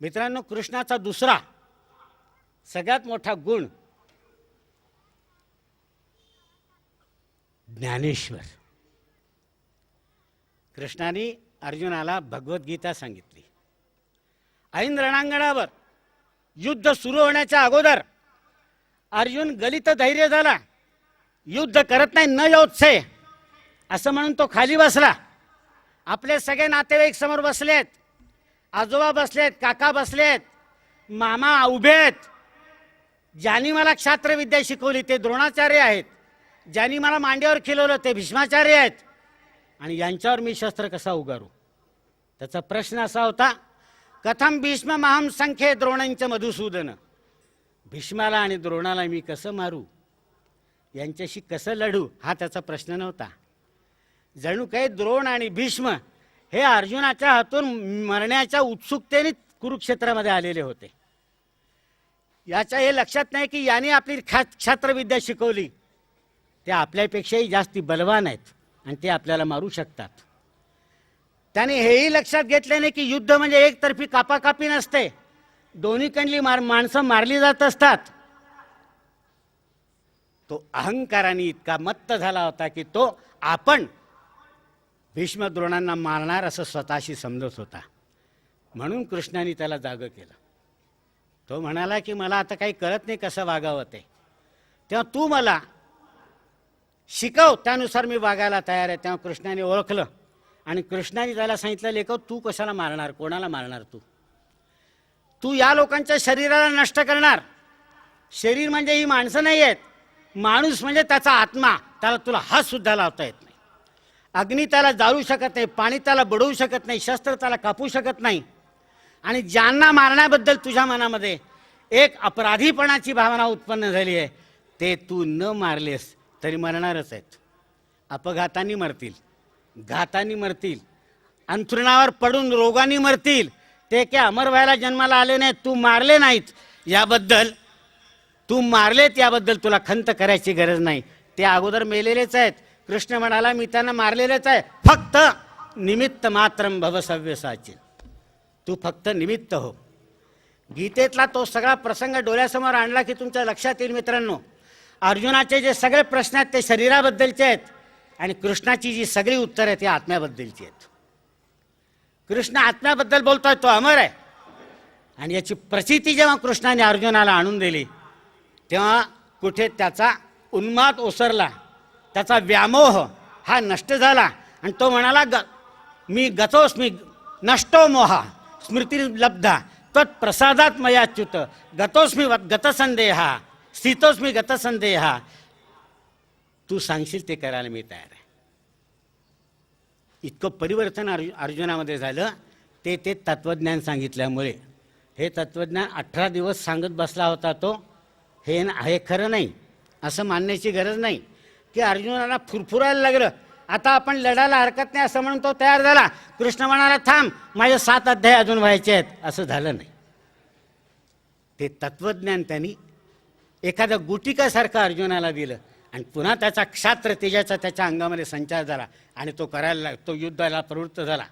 मित्रांनो कृष्णाचा दुसरा सगळ्यात मोठा गुण ज्ञानेश्वर. कृष्णाने अर्जुनाला भगवद्गीता सांगितली. ऐन रणांगणावर युद्ध सुरू होण्याच्या अगोदर अर्जुन गलित धैर्य झाला. युद्ध करत नाही न योत्से असं म्हणून तो खाली बसला. आपले सगळे नातेवाईक समोर बसलेत. आजोबा बसलेत काका बसलेत मामा उभेत. आहेत ज्यांनी मला क्षात्रविद्या शिकवली ते द्रोणाचार्य आहेत. ज्यांनी मला मांड्यावर खिलवलं ते भीष्माचार्य आहेत. आणि यांच्यावर मी शस्त्र कसा उगारू? त्याचा प्रश्न असा होता कथम भीष्म महाम संख्ये द्रोणांचं मधुसूदन. भीष्माला आणि द्रोणाला मी कसं मारू? यांच्याशी कसं लढू? हा त्याचा प्रश्न नव्हता. जणू काही द्रोण आणि भीष्म हे अर्जुनाच्या हातून मरण्याच्या उत्सुकतेने कुरुक्षेत्रामध्ये आलेले होते. याच्या हे लक्षात नाही की याने आपली खा क्षात्रविद्या शिकवली. ते आपल्यापेक्षाही जास्ती बलवान आहेत आणि ते आपल्याला मारू शकतात. त्याने हेही लक्षात घेतले नाही की युद्ध म्हणजे एकतर्फी कापाकापी नसते. दोन्ही कंडली मार माणसं मारली जात असतात. तो अहंकाराने इतका मत्त झाला होता की तो आपण भीष्म द्रोणांना मारणार असं स्वतःशी समजत होता. म्हणून कृष्णाने त्याला जागं केलं. तो म्हणाला की मला आता काही कळत नाही कसं वागावं ते. तेव्हा तू मला शिकव त्यानुसार मी वागायला तयार आहे. तेव्हा कृष्णाने ओळखलं आणि कृष्णाने त्याला सांगितलं लेखव तू कशाला मारणार? कोणाला मारणार तू? तू या लोकांच्या शरीराला नष्ट करणार. शरीर म्हणजे ही माणसं नाही आहेत माणूस म्हणजे त्याचा आत्मा. त्याला तुला हात सुद्धा लावता येत अग्नी त्याला जाळू शकत नाही पाणी त्याला बडवू शकत नाही शस्त्र त्याला कापू शकत नाही. आणि ज्यांना मारण्याबद्दल तुझ्या मनामध्ये एक अपराधीपणाची भावना उत्पन्न झाली आहे ते तू न मारलेस तरी मरणारच आहेत. अपघातानी मरतील घातानी मरतील अंथरुणावर पडून रोगाने मरतील ते काय अमर व्हायला जन्माला आले नाहीत तू मारले नाहीत याबद्दल तू मारलेत याबद्दल तुला खंत करायची गरज नाही. ते अगोदर मेलेलेच आहेत कृष्ण म्हणाला मी त्यांना मारलेलेच आहे. फक्त निमित्त मात्रम भवसव्यसाची तू फक्त निमित्त हो. गीतेतला तो सगळा प्रसंग डोळ्यासमोर आणला की तुमच्या लक्षात येईल मित्रांनो. अर्जुनाचे जे सगळे प्रश्न आहेत ते शरीराबद्दलचे आहेत आणि कृष्णाची जी सगळी उत्तरं आहेत ती आत्म्याबद्दलची आहेत. कृष्ण आत्म्याबद्दल बोलतोय तो अमर आहे. आणि याची प्रचिती जेव्हा कृष्णाने अर्जुनाला आणून दिली तेव्हा कुठे त्याचा उन्माद ओसरला. त्याचा व्यामोह हा नष्ट झाला. आणि तो म्हणाला ग मी गतोस नष्टो मोहा स्मृती लब्धा तत्प्रसादात मयाच्युत गतोस्मी गतसंदेहा स्थितोस्मी गतसंदेहा तू सांगशील ते करायला मी तयार आहे. इतकं परिवर्तन अर्जु अर्जुनामध्ये झालं. ते ते तत्त्वज्ञान सांगितल्यामुळे. हे तत्त्वज्ञान अठरा दिवस सांगत बसला होता तो. हे न- हे खरं नाही. असं मानण्याची गरज नाही. की अर्जुनाला फुरफुरायला लागलं. आता आपण लढायला हरकत नाही असं म्हणून तो तयार झाला. कृष्ण म्हणाला थांब माझे सात अध्याय अजून व्हायचे आहेत. असं झालं नाही. ते तत्त्वज्ञान त्यांनी एखाद्या गुटिकासारखं अर्जुनाला दिलं आणि पुन्हा त्याचा क्षात्र तेजाचा त्याच्या अंगामध्ये संचार झाला आणि तो करायला लाग- तो युद्धाला प्रवृत्त झाला.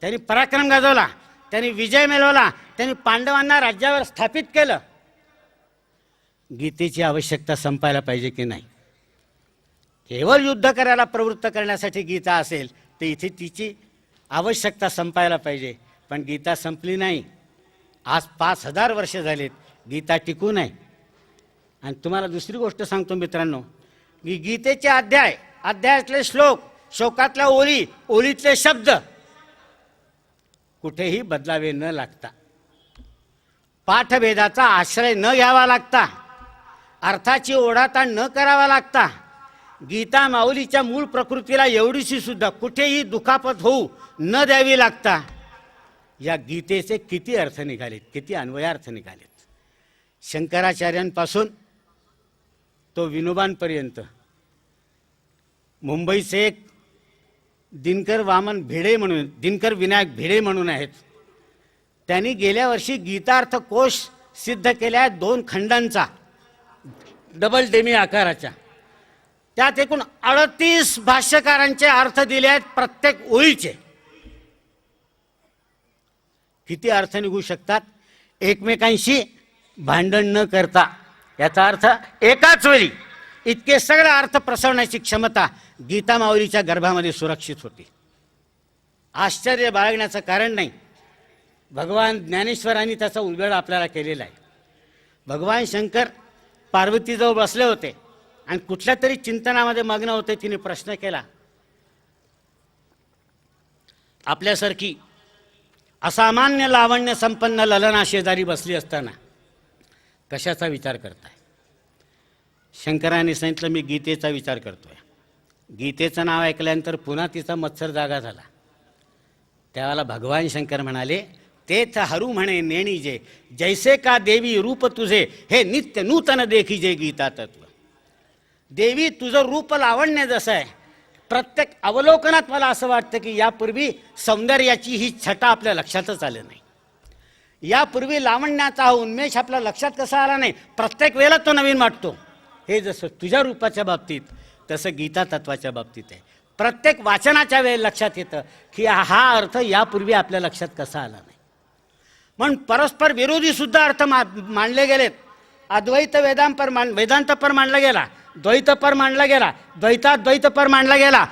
त्यांनी पराक्रम गाजवला. त्यांनी विजय मिळवला. त्यांनी पांडवांना राज्यावर स्थापित केलं. गीतेची आवश्यकता संपायला पाहिजे की नाही? केवळ युद्ध करायला प्रवृत्त करण्यासाठी गीता असेल तर इथे तिची आवश्यकता संपायला पाहिजे. पण गीता संपली नाही. आज पाच हजार वर्ष झालीत गीता टिकून आहे आणि तुम्हाला दुसरी गोष्ट सांगतो मित्रांनो की गीतेचे अध्याय अध्यायातले श्लोक श्लोकातल्या ओळी ओळीतले शब्द कुठेही बदलावे न लागता. पाठभेदाचा आश्रय न घ्यावा लागता. अर्थाची ओढाताण न करावा लागता. गीता माऊलीच्या मूळ प्रकृतीला एवढीशी सुद्धा कुठेही दुखापत होऊ न द्यावी लागता या गीतेचे किती अर्थ निघालेत किती अन्वयार्थ निघालेत. शंकराचार्यांपासून तो विनोबांपर्यंत. मुंबईचे एक दिनकर वामन भिडे म्हणून दिनकर विनायक भिडे म्हणून आहेत. त्यांनी गेल्या वर्षी गीतार्थ कोश सिद्ध केल्या दोन खंडांचा. डबल डेमी आकाराच्या त्यात एकूण अडतीस भाष्यकारांचे अर्थ दिले आहेत प्रत्येक ओळीचे. किती अर्थ निघू शकतात? एकमेकांशी भांडण न करता. याचा अर्थ एकाच वेळी. इतके सगळे अर्थ प्रसवण्याची क्षमता गीता माऊलीच्या गर्भामध्ये सुरक्षित होती. आश्चर्य बाळगण्याचं कारण नाही. भगवान ज्ञानेश्वरांनी त्याचा उलगड आपल्याला केलेला आहे. भगवान शंकर पार्वतीजवळ बसले होते. आणि कुठल्या तरी चिंतनामध्ये मग्न होते तिने प्रश्न केला. आपल्यासारखी असामान्य लावण्य संपन्न ललना शेजारी बसली असताना कशाचा विचार करताय? शंकराने सांगितलं मी गीतेचा विचार करतोय. गीतेचं नाव ऐकल्यानंतर पुन्हा तिचा मत्सर जागा झाला. त्यावेळेला भगवान शंकर म्हणाले तेच हरू म्हणे नेणीजे जैसे का देवी रूप तुझे हे नित्य नूतन देखीजे गीता तत्व देवी तुझं रूप लावण्य जसं आहे प्रत्येक अवलोकनात मला असं वाटतं की यापूर्वी सौंदर्याची ही छटा आपल्या लक्षातच आली नाही. यापूर्वी लावण्याचा हा उन्मेष आपल्या लक्षात कसा आला नाही प्रत्येक वेळेला तो नवीन वाटतो. हे जसं तुझ्या रूपाच्या बाबतीत तसं गीता तत्वाच्या बाबतीत आहे. प्रत्येक वाचनाच्या वेळेला लक्षात येतं की हा अर्थ यापूर्वी आपल्या लक्षात कसा आला नाही. म्हणून परस्पर विरोधी सुद्धा अर्थ मा मांडले गेलेत. अद्वैत वेदांपर मान वेदांत पर मांडला गेला. द्वैत पर मांडला गेला. द्वैतात पर मांडला गेला.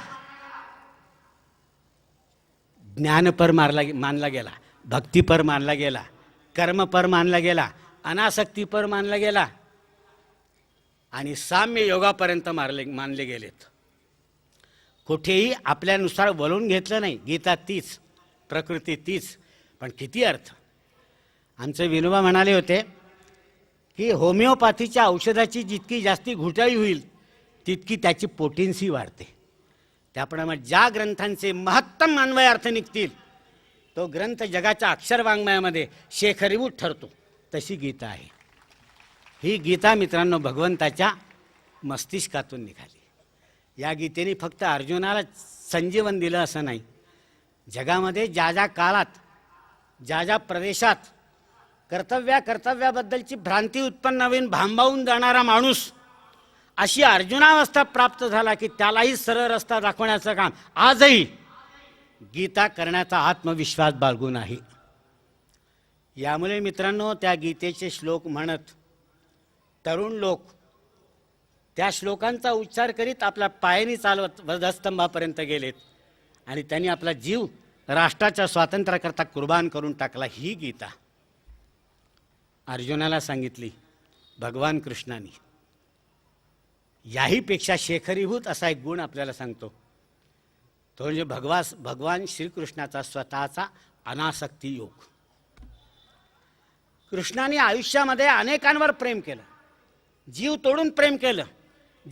ज्ञानपर मारला मानला गेला. भक्तीपर मानला गेला. कर्मपर मानला गेला. अनासक्तीपर मानला गेला. आणि साम्य योगापर्यंत मारले मानले गेलेत. कुठेही आपल्यानुसार वळून घेतलं नाही. गीता तीच प्रकृती तीच. पण किती अर्थ. आमचे विनोबा म्हणाले होते की होमिओपॅथीच्या औषधाची जितकी जास्ती घुटाळी होईल तितकी त्याची पोटेन्सी वाढते. त्याप्रमाणे ज्या ग्रंथांचे महत्तम अन्वय अर्थ निघतील तो ग्रंथ जगाच्या अक्षरवाङ्मयामध्ये शेखरीभूत ठरतो. तशी गीता आहे. ही गीता मित्रांनो भगवंताच्या मस्तिष्कातून निघाली. या गीतेने फक्त अर्जुनाला संजीवन दिलं असं नाही. जगामध्ये ज्या ज्या काळात ज्या ज्या प्रदेशात कर्तव्या कर्तव्याबद्दलची भ्रांती उत्पन्न होईन भांबावून जाणारा माणूस. अशी अर्जुनावस्था प्राप्त झाला की त्यालाही सरळ रस्ता दाखवण्याचं काम. आजही गीता करण्याचा आत्मविश्वास बाळगून आहे यामुळे मित्रांनो त्या गीतेचे श्लोक म्हणत तरुण लोक त्या श्लोकांचा उच्चार करीत आपल्या पायाने चालवत वधस्तंभापर्यंत गेलेत. आणि त्यांनी आपला जीव राष्ट्राच्या स्वातंत्र्याकरता कुर्बान करून टाकला ही गीता. अर्जुनाला सांगितली भगवान कृष्णाने याहीपेक्षा शेखरीभूत असा एक गुण आपल्याला सांगतो. तो म्हणजे भगवास भगवान श्रीकृष्णाचा स्वतःचा अनासक्ती योग. कृष्णाने आयुष्यामध्ये अनेकांवर प्रेम केलं. जीव तोडून प्रेम केलं.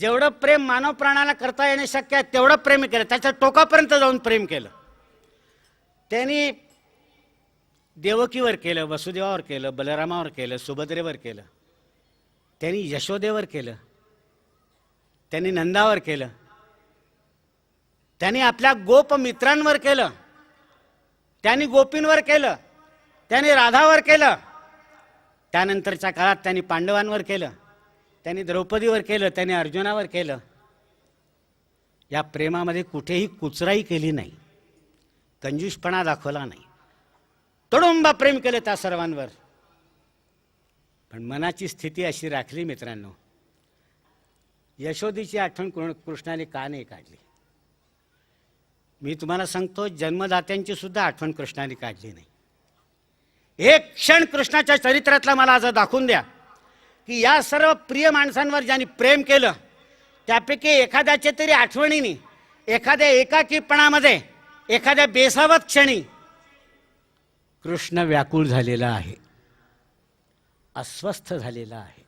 जेवढं प्रेम मानव प्राणाला करता येणे शक्य आहे तेवढं प्रेम केलं. त्याच्या टोकापर्यंत जाऊन प्रेम केलं. त्यांनी देवकीवर केलं वसुदेवावर केलं बलरामावर केलं सुभद्रेवर केलं. त्यांनी यशोदेवर केलं. त्यांनी नंदावर केलं. त्यांनी आपल्या गोप मित्रांवर केलं. त्यांनी गोपींवर केलं. त्यांनी राधावर केलं. त्यानंतरच्या काळात त्यांनी पांडवांवर केलं. त्यांनी द्रौपदीवर केलं. त्यांनी अर्जुनावर केलं. या प्रेमामध्ये कुठेही कुचराई केली नाही. कंजूषपणा दाखवला नाही. तडुंबा प्रेम केलं त्या सर्वांवर. पण मनाची स्थिती अशी राखली मित्रांनो. यशोदीची आठवण कृ- कृष्णाने का नाही काढली. मी तुम्हाला सांगतो जन्मदात्यांची सुद्धा आठवण कृष्णाने काढली नाही. एक क्षण कृष्णाच्या चरित्रातला मला आज दाखवून द्या की या सर्व प्रिय माणसांवर ज्यांनी प्रेम केलं त्यापैकी एखाद्याच्या तरी आठवणीने एखाद्या एकाकीपणामध्ये एखाद्या बेसावत क्षणी कृष्ण व्याकुळ झालेला आहे. अस्वस्थ झालेला आहे.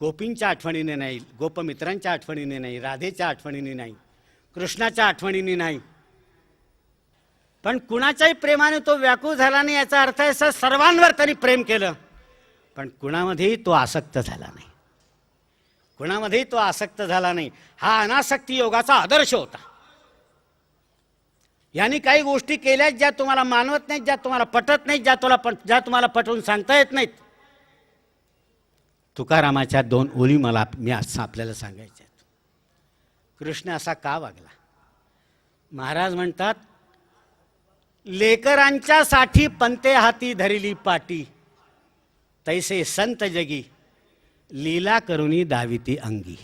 गोपींच्या आठवणीने नाही गोपमित्रांच्या आठवणीने नाही राधेच्या आठवणीने नाही कृष्णाच्या आठवणीने नाही. पण कुणाच्याही प्रेमाने तो व्याकुळ झाला नाही याचा अर्थ आहे सर सर्वांवर त्यांनी प्रेम केलं. पण कुणामध्येही तो आसक्त झाला नाही. कुणामध्येही तो आसक्त झाला नाही. हा अनासक्ती योगाचा आदर्श होता. यांनी काही गोष्टी केल्यात ज्या तुम्हाला मानवत नाहीत ज्या तुम्हाला पटत नाहीत ज्या तुला पट ज्या तुम्हाला पटवून सांगता येत नाहीत. तुकारामाच्या दोन ओळी मला मी असं आपल्याला सांगायच्या आहेत. कृष्ण असा का वागला? महाराज म्हणतात लेकरांच्या साठी पंते हाती धरिली पाटी. तैसे संत जगी लीला करुणी दाविती अंगी.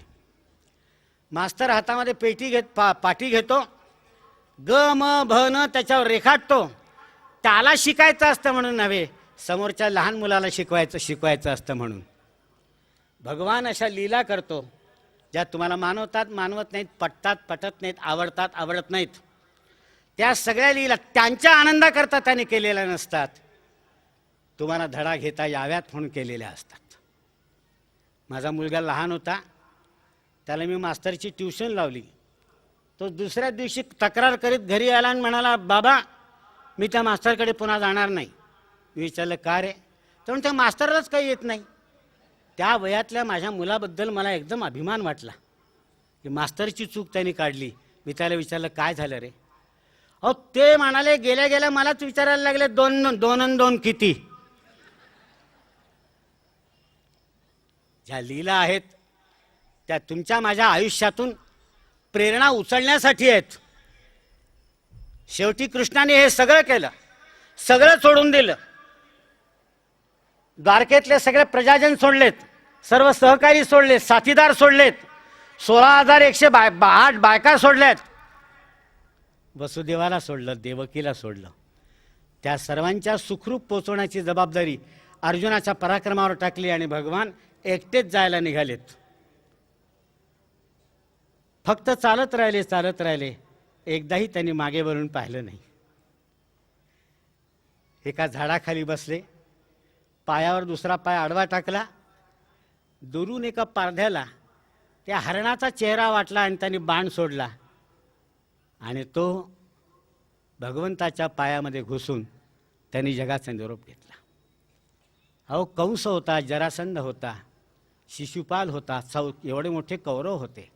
मास्तर हातामध्ये पेटी घेत पा पाटी घेतो. ग म भ न त्याच्यावर रेखाटतो त्याला शिकायचं असतं म्हणून नव्हे समोरच्या लहान मुलाला शिकवायचं शिकवायचं असतं म्हणून. भगवान अशा लीला करतो ज्या तुम्हाला मानवतात मानवत नाहीत पटतात पटत नाहीत आवडतात आवडत नाहीत. त्या सगळ्या लीला त्यांच्या आनंदाकरता त्याने केलेल्या नसतात. तुम्हाला धडा घेता याव्यात म्हणून केलेल्या असतात. माझा मुलगा लहान होता त्याला मी मास्तरची ट्युशन लावली. तो दुसऱ्या दिवशी तक्रार करीत घरी आला आणि म्हणाला बाबा मी त्या मास्तरकडे पुन्हा जाणार नाही. मी विचारलं का रे? तर म्हणून त्या मास्तरलाच काही येत नाही. त्या वयातल्या माझ्या मुलाबद्दल मला एकदम अभिमान वाटला. की मास्तरची चूक त्यांनी काढली. मी त्याला विचारलं काय झालं रे? अहो ते म्हणाले गेल्या गेल्या मलाच विचारायला लागले दोन दोन आणि दोन किती? ज्या लीला आहेत त्या तुमच्या माझ्या आयुष्यातून प्रेरणा उचलण्यासाठी आहेत. शेवटी कृष्णाने हे सगळं केलं. सगळं सोडून दिलं. द्वारकेतले सगळे प्रजाजन सोडलेत. सर्व सहकारी सोडलेत. साथीदार सोडलेत. सोळा हजार एकशे बाय आठ बायका सोडल्यात. वसुदेवाला सोडलं देवकीला सोडलं. त्या सर्वांच्या सुखरूप पोचवण्याची जबाबदारी अर्जुनाच्या पराक्रमावर टाकली आणि भगवान एकटेच जायला निघालेत. फक्त चालत राहिले चालत राहिले. एकदाही त्यांनी मागे वळून पाहिलं नाही. एका झाडाखाली बसले. पायावर दुसरा पाय आडवा टाकला. दुरून एका पारध्याला त्या हरणाचा चेहरा वाटला आणि त्यांनी बाण सोडला. आणि तो भगवंताच्या पायामध्ये घुसून त्यांनी जगाचा निरोप घेतला. अहो कंस होता जरासंध होता शिशुपाल होता चौ एवढे मोठे कौरव होते.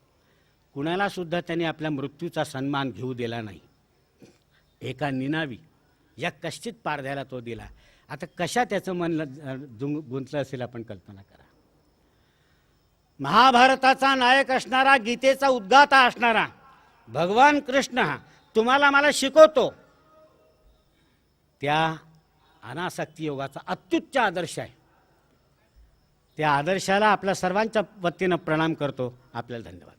कुणाला सुद्धा त्यांनी आपल्या मृत्यूचा सन्मान घेऊ दिला नाही. एका निनावी या कश्चित पारध्याला तो दिला. आता कशा त्याचं मन जुंग गुंतलं असेल आपण कल्पना करा. महाभारताचा नायक असणारा गीतेचा उद्गाता असणारा भगवान कृष्ण हा तुम्हाला मला शिकवतो. त्या अनासक्ती योगाचा अत्युच्च आदर्श आहे. त्या आदर्शाला आपल्या सर्वांच्या वतीनं प्रणाम करतो. आपल्याला धन्यवाद.